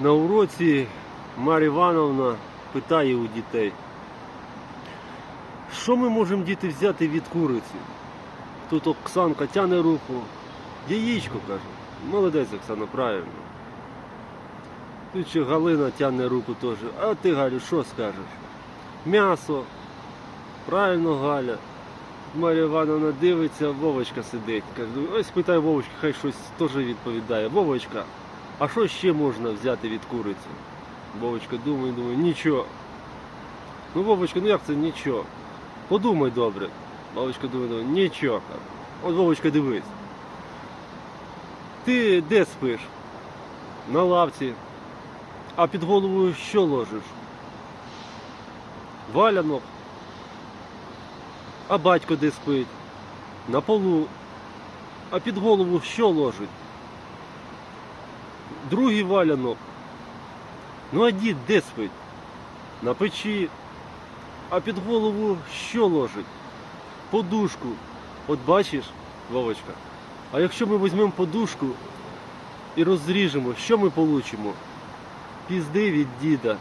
На уроці Мар'я Івановна питає у дітей, що ми можемо діти взяти від куриці? Тут Оксанка тяне руку, яєчко каже. Молодець, Оксана, правильно. Тут ще Галина тягне руку теж. А ти, Галю, що скажеш? М'ясо. Правильно, Галя. Марія Івановна дивиться, Вовочка сидить. Каже, «Ну, ось питай Вовочки, хай щось теж відповідає. Вовочка, а що ще можна взяти від куриці? Вовочка думає, думає, нічого. Ну, Вовочка, ну як це нічого? Подумай добре. Вовочка думає, думає, нічого. От Вовочка дивись. Ти де спиш? На лавці. А під головою що ложиш? Валянок. А батько де спить? На полу. А під голову що ложить? Другий валянок. Ну а дід де спить? На печі. А під голову що ложить? Подушку. От бачиш, Вовочка. А якщо ми візьмемо подушку і розріжемо, що ми получимо? Пізди від діда.